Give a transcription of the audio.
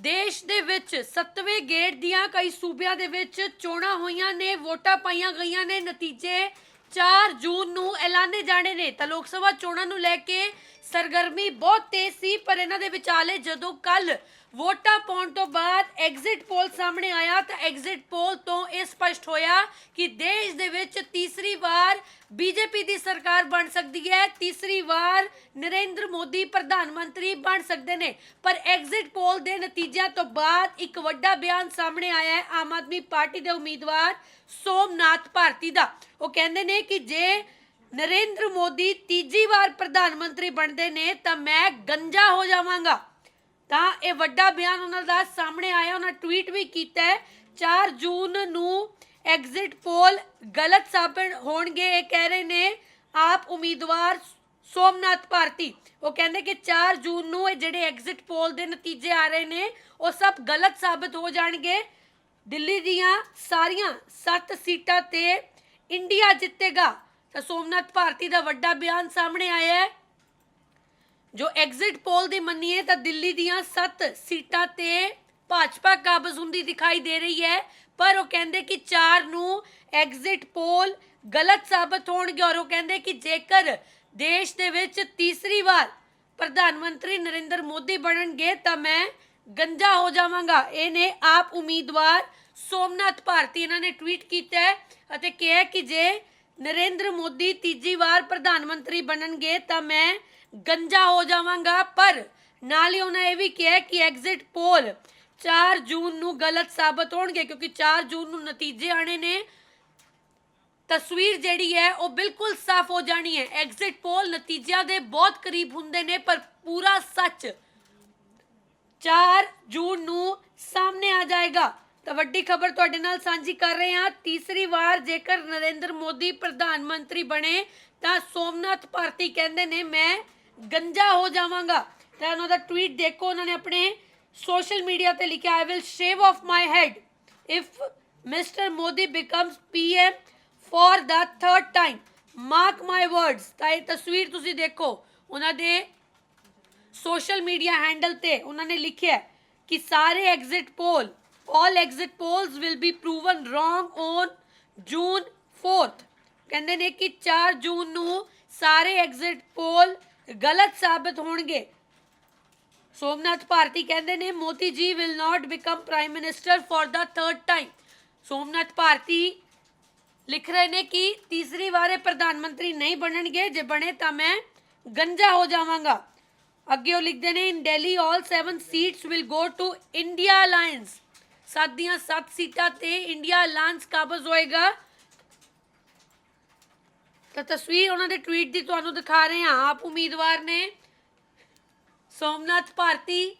ਦੇਸ਼ ਦੇ ਵਿੱਚ 7ਵੇਂ ਗੇੜ ਦੀਆਂ ਕਈ ਸੂਬਿਆਂ ਦੇ ਵਿੱਚ ਚੋਣਾਂ ਹੋਈਆਂ ਨੇ, ਵੋਟਾਂ ਪਾਈਆਂ ਗਈਆਂ ਨੇ। ਨਤੀਜੇ 4 ਜੂਨ ਨੂੰ ਐਲਾਨੇ ਜਾਣੇ ਨੇ। ਤਾਂ ਲੋਕ ਸਭਾ ਚੋਣਾਂ ਨੂੰ ਲੈ ਕੇ ਸਰਗਰਮੀ ਬਹੁਤ ਤੇਜ਼ ਸੀ, ਪਰ ਇਹਨਾਂ ਦੇ ਵਿਚਾਲੇ ਜਦੋਂ ਕੱਲ ਵੋਟਾਂ ਪਾਉਣ ਤੋਂ ਬਾਅਦ ਐਗਜ਼ਿਟ ਪੋਲ ਸਾਹਮਣੇ ਆਇਆ ਤਾਂ ਐਗਜ਼ਿਟ ਪੋਲ ਤੋਂ ਇਹ ਸਪਸ਼ਟ ਹੋਇਆ ਕਿ ਦੇਸ਼ ਦੇ ਵਿੱਚ ਤੀਸਰੀ ਵਾਰ ਬੀਜੇਪੀ ਦੀ ਸਰਕਾਰ ਬਣ ਸਕਦੀ ਹੈ, ਤੀਸਰੀ ਵਾਰ ਨਰਿੰਦਰ ਮੋਦੀ ਪ੍ਰਧਾਨ ਮੰਤਰੀ ਬਣ ਸਕਦੇ ਨੇ। ਪਰ ਐਗਜ਼ਿਟ ਪੋਲ ਦੇ ਨਤੀਜਿਆਂ ਤੋਂ ਬਾਅਦ ਇੱਕ ਵੱਡਾ ਬਿਆਨ ਸਾਹਮਣੇ ਆਇਆ ਹੈ ਆਮ ਆਦਮੀ ਪਾਰਟੀ ਦੇ ਉਮੀਦਵਾਰ ਸੋਮਨਾਥ ਭਾਰਤੀ ਦਾ। ਉਹ ਕਹਿੰਦੇ ਨੇ ਕਿ ਜੇ ਨਰਿੰਦਰ ਮੋਦੀ ਤੀਜੀ ਵਾਰ ਪ੍ਰਧਾਨ ਮੰਤਰੀ ਬਣਦੇ ਨੇ ਤਾਂ ਮੈਂ ਗੰਜਾ ਹੋ ਜਾਵਾਂਗਾ। ਤਾਂ ਇਹ ਵੱਡਾ ਬਿਆਨ ਉਹਨਾਂ ਦਾ ਸਾਹਮਣੇ ਆਇਆ, ਉਹਨਾਂ ਟਵੀਟ ਵੀ ਕੀਤਾ ਹੈ। 4 ਜੂਨ ਨੂੰ ਐਗਜ਼ਿਟ ਪੋਲ ਗਲਤ ਸਾਬਿਤ ਹੋਣਗੇ, ਇਹ ਕਹਿ ਰਹੇ ਨੇ ਆਪ ਉਮੀਦਵਾਰ ਸੋਮਨਾਥ ਭਾਰਤੀ। ਉਹ ਕਹਿੰਦੇ ਕਿ 4 ਜੂਨ ਨੂੰ ਇਹ ਜਿਹੜੇ ਐਗਜ਼ਿਟ ਪੋਲ ਦੇ ਨਤੀਜੇ ਆ ਰਹੇ ਨੇ, ਉਹ ਸਭ ਗਲਤ ਸਾਬਿਤ ਹੋ ਜਾਣਗੇ। ਦਿੱਲੀ ਦੀਆਂ ਸਾਰੀਆਂ 7 ਸੀਟਾਂ ਤੇ ਇੰਡੀਆ ਜਿੱਤੇਗਾ। ਤਾਂ ਸੋਮਨਾਥ ਭਾਰਤੀ ਦਾ ਵੱਡਾ ਬਿਆਨ ਸਾਹਮਣੇ ਆਇਆ ਹੈ। ਜੋ ਐਗਜ਼ਿਟ ਪੋਲ ਦੀ ਮੰਨੀਏ ਤਾਂ ਦਿੱਲੀ ਦੀਆਂ 7 ਸੀਟਾਂ ਤੇ ਭਾਜਪਾ ਕਾਬਜ਼ ਹੁੰਦੀ ਦਿਖਾਈ ਦੇ ਰਹੀ ਹੈ, ਪਰ ਉਹ ਕਹਿੰਦੇ ਕਿ ਚਾਰ ਨੂੰ ਐਗਜ਼ਿਟ ਪੋਲ ਗਲਤ ਸਾਬਤ ਹੋਣਗੇ ਔਰ ਉਹ ਕਹਿੰਦੇ ਕਿ ਜੇਕਰ ਦੇਸ਼ ਦੇ ਵਿੱਚ ਤੀਸਰੀ ਵਾਰ ਪ੍ਰਧਾਨ ਮੰਤਰੀ ਨਰਿੰਦਰ ਮੋਦੀ ਬਣਨਗੇ ਤਾਂ ਮੈਂ ਗੰਜਾ ਹੋ ਜਾਵਾਂਗਾ। ਇਹ ਨੇ ਆਪ ਉਮੀਦਵਾਰ ਸੋਮਨਾਥ ਭਾਰਤੀ ਇਹਨਾਂ ਨੇ ਟਵੀਟ ਕੀਤਾ ਹੈ ਅਤੇ ਕਿਹਾ ਕਿ ਜੇ ਨਰਿੰਦਰ ਮੋਦੀ ਤੀਜੀ ਵਾਰ ਪ੍ਰਧਾਨ ਮੰਤਰੀ ਬਣਨਗੇ ਤਾਂ ਮੈਂ ਗੰਜਾ ਹੋ ਜਾਵਾਂਗਾ, ਪਰ ਨਾਲ ਹੀ ਉਹਨਾਂ ਇਹ ਵੀ ਕਿਹਾ ਕਿ ਐਗਜ਼ਿਟ ਪੋਲ 4 ਜੂਨ ਨੂੰ ਗਲਤ ਸਾਬਤ ਹੋਣਗੇ, ਕਿਉਂਕਿ 4 ਜੂਨ ਨੂੰ ਨਤੀਜੇ ਆਣੇ ਨੇ। ਤਸਵੀਰ ਜਿਹੜੀ ਹੈ, ਉਹ ਬਿਲਕੁਲ ਸਾਫ਼ ਹੋ ਜਾਣੀ ਹੈ। ਐਗਜ਼ਿਟ ਪੋਲ ਨਤੀਜਿਆਂ ਦੇ ਬਹੁਤ ਕਰੀਬ ਹੁੰਦੇ ਨੇ, ਪਰ ਪੂਰਾ ਸੱਚ 4 ਜੂਨ ਨੂੰ ਸਾਹਮਣੇ ਆ ਜਾਏਗਾ। ਤਾਂ ਵੱਡੀ ਖਬਰ ਤੁਹਾਡੇ ਨਾਲ ਸਾਂਝੀ ਕਰ ਰਹੇ ਹਾਂ। ਤੀਸਰੀ ਵਾਰ ਜੇਕਰ ਨਰਿੰਦਰ ਮੋਦੀ ਪ੍ਰਧਾਨ ਮੰਤਰੀ ਬਣੇ, ਤਾਂ ਸੋਮਨਾਥ ਭਾਰਤੀ ਕਹਿੰਦੇ ਨੇ, ਮੈਂ ਗੰਜਾ ਹੋ ਜਾਵਾਂਗਾ। ਤਾਂ ਉਹਨਾਂ ਦਾ ਟਵੀਟ ਦੇਖੋ ਉਹਨਾਂ ਨੇ ਆਪਣੇ ਸੋਸ਼ਲ ਮੀਡੀਆ ਤੇ ਲਿਖਿਆ I will shave off my head if mister Modi becomes PM for the third time mark my words ਤਾਂ ਇਹ ਤਸਵੀਰ ਤੁਸੀਂ ਦੇਖੋ, ਉਹਨਾਂ ਦੇ ਸੋਸ਼ਲ ਮੀਡੀਆ ਹੈਂਡਲ ਤੇ ਉਹਨਾਂ ਨੇ ਲਿਖਿਆ ਕਿ ਸਾਰੇ exit poll all exit polls will be proven wrong on June 4th ਕਹਿੰਦੇ ਨੇ ਕਿ 4 ਜੂਨ ਨੂੰ ਸਾਰੇ ਐਗਜ਼ਿਟ ਪੋਲ ਗਲਤ ਸਾਬਤ ਹੋਣਗੇ। ਸੋਮਨਾਥ ਭਾਰਤੀ ਕਹਿੰਦੇ ਨੇ, Modi ji will not become prime minister for the third time Somnath Bharti ਲਿਖ ਰਹੇ ਨੇ ਕਿ ਤੀਸਰੀ ਵਾਰ ਪ੍ਰਧਾਨ ਮੰਤਰੀ ਨਹੀਂ ਬਣਨਗੇ। ਜੇ ਬਣੇ ਤਾਂ ਮੈਂ ਗੰਜਾ ਹੋ ਜਾਵਾਂਗਾ। ਅੱਗੇ ਉਹ ਲਿਖਦੇ ਨੇ in Delhi all 7 seats will go to India alliance ਸੱਤ ਦੀਆਂ 7 ਸੀਟਾਂ ਤੇ ਇੰਡੀਆ ਅਲਾਈਅੰਸ ਕਾਬਜ਼ ਹੋਏਗਾ। ਤਾਂ ਤਸਵੀਰ ਉਹਨਾਂ ਦੇ ਟਵੀਟ ਦੀ ਤੁਹਾਨੂੰ ਦਿਖਾ ਰਹੇ ਹਾਂ। ਆਪ ਉਮੀਦਵਾਰ ਨੇ ਸੋਮਨਾਥ ਭਾਰਤੀ